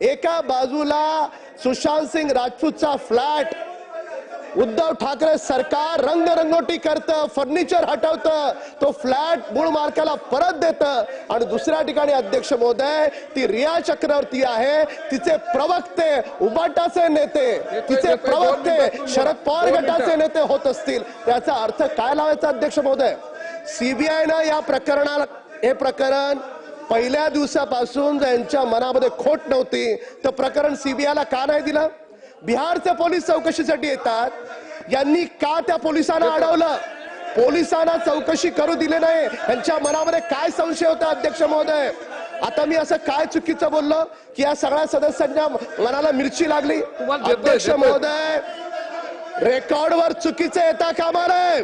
एका बाजूला सुशांत सिंग राजपूतचा फ्लॅट उद्धव ठाकरे सरकार रंगरंगोटी करतं फर्निचर हटवतं तो फ्लॅट मूळ मालकाला परत देतं आणि दुसऱ्या ठिकाणी अध्यक्ष महोदय ती रिया चक्रवर्ती आहे तिचे प्रवक्ते उबाटाचे नेते तिचे प्रवक्ते शरद पवार गटाचे नेते होत असतील. त्याचा अर्थ काय लावायचा अध्यक्ष महोदय? सीबीआयनं या प्रकरणाला हे प्रकरण पहिल्या दिवसापासून ज्यांच्या मनामध्ये खोट नव्हती तर प्रकरण सीबीआयला का नाही दिलं? बिहारचे पोलीस चौकशीसाठी येतात. यांनी का त्या पोलिसांना अडवलं? पोलिसांना चौकशी करू दिले नाही. यांच्या मनामध्ये काय संशय होता अध्यक्ष महोदय? आता मी असं काय चुकीचं बोललो की या सगळ्या सदस्यांच्या मनाला मिरची लागली? अध्यक्ष. महोदय रेकॉर्डवर चुकीचे येता कामा नये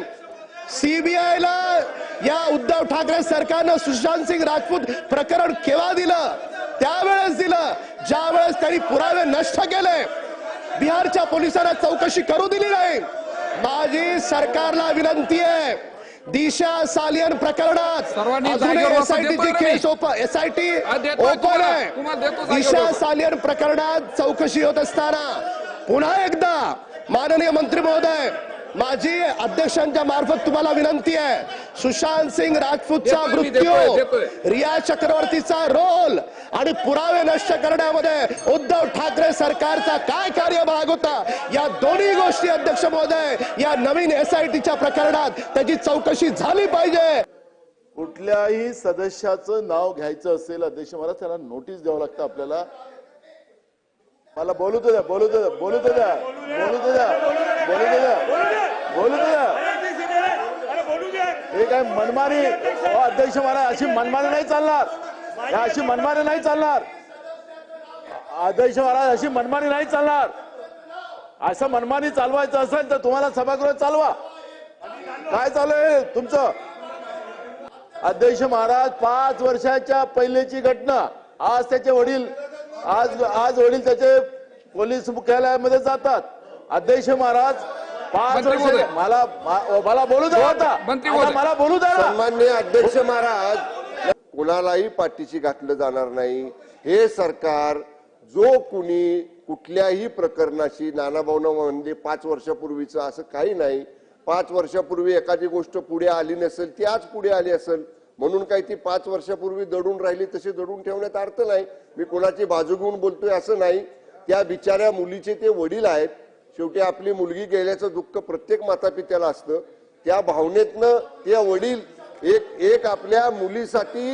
सीबीआयला या उद्धव ठाकरे सरकारनं सुशांत सिंग राजपूत प्रकरण केव्हा दिलं? त्यावेळेस दिलं. ज्या वेळेस त्यांनी पुरावे नष्ट केले. बिहारच्या पोलिसांना चौकशी करू दिली नाही. माझी सरकारला विनंती आहे. दिशा सालियन प्रकरणात सर्वांनी अजूनही जागेवर बसा, SIT ची देतोय ना मी. केस ओपन एसआयटी ओपन आहे. दिशा. सालियन प्रकरणात चौकशी होत असताना पुन्हा एकदा माननीय मंत्री महोदय माझी अध्यक्षांच्या मार्फत तुम्हाला विनंती आहे. सुशांत सिंग राजपूतचा मृत्यू. रिया चक्रवर्तीचा रोल आणि पुरावे नष्ट करण्यामध्ये उद्धव ठाकरे सरकारचा काय कार्यभाग होता? या दोन्ही गोष्टी अध्यक्ष महोदय या नवीन एसआयटीच्या प्रकरणात त्याची चौकशी झाली पाहिजे. कुठल्याही सदस्याचं नाव घ्यायचं असेल अध्यक्ष महाराज त्यांना नोटीस द्यावं लागतं आपल्याला. मला बोलू द्या बोलू द्या बोलू द्या बोलू द्या बोलू द्या बोलू हे काय मनमानी? अहो, अध्यक्ष महाराज अशी मनमानी नाही चालणार. अशी मनमानी नाही चालणार. अध्यक्ष महाराज अशी मनमानी नाही चालणार. असं मनमानी चालवायचं असेल तर तुम्हाला सभागृह चालवा. काय चालू आहे? तुमचं? अध्यक्ष महाराज पाच वर्षाच्या पहिलेची घटना. आज त्याचे वडील आज आज वडील त्याचे पोलीस मुख्यालयामध्ये जातात. अध्यक्ष महाराज मंत्री वर्ष महोदय. मला बोलू द्या आता. मंत्री आता महोदय. मला बोलू द्या ना. सन्मान्य अध्यक्ष महाराज कुणालाही पाठीशी घातलं जाणार नाही. हे सरकार जो कुणी कुठल्याही प्रकरणाशी नानाभाऊना म्हणजे पाच वर्षापूर्वीचं असं काही नाही. पाच वर्षापूर्वी एखादी गोष्ट पुढे आली नसेल ती आज पुढे आली असेल. म्हणून काही ती पाच वर्षापूर्वी दडून राहिली तशी दडून ठेवण्यात अर्थ नाही. मी कोणाची बाजू घेऊन बोलतोय असं नाही. त्या बिचाऱ्या मुलीचे ते वडील आहेत. शेवटी आपली मुलगी गेल्याचं दुःख प्रत्येक मातापित्याला असतं. त्या भावनेतनं ते वडील एक एक आपल्या मुलीसाठी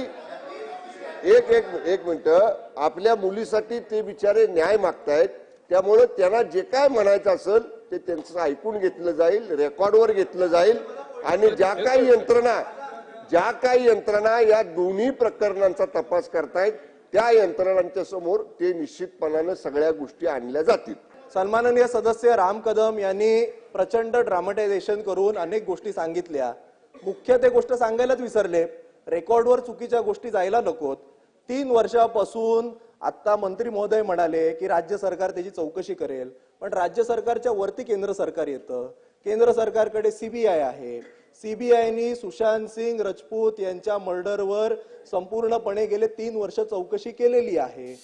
एक एक एक मिनटं. आपल्या मुलीसाठी ते बिचारे न्याय मागतायत. त्यामुळं त्यांना जे काय म्हणायचं असेल ते त्यांचं ऐकून घेतलं जाईल रेकॉर्डवर घेतलं जाईल. आणि ज्या काही यंत्रणा ज्या काही यंत्रणा या दोन्ही प्रकरणांचा तपास करतायत त्या यंत्रणांच्या समोर ते निश्चितपणानं सगळ्या गोष्टी आणल्या जातील. सन्माननीय सदस्य राम कदम यांनी प्रचंड ड्रामटायझेशन करून अनेक गोष्टी सांगितल्या. मुख्य ते गोष्ट सांगायलाच विसरले. रेकॉर्डवर चुकीच्या गोष्टी जायला नकोत. तीन वर्षापासून आता मंत्री महोदय म्हणाले की राज्य सरकार त्याची चौकशी करेल. पण राज्य सरकारच्या वरती केंद्र सरकार येतं. केंद्र सरकारकडे सीबीआय आहे. सीबीआयनी सुशांत सिंग राजपूत यांच्या मर्डरवर संपूर्णपणे गेले तीन वर्ष चौकशी केलेली आहे.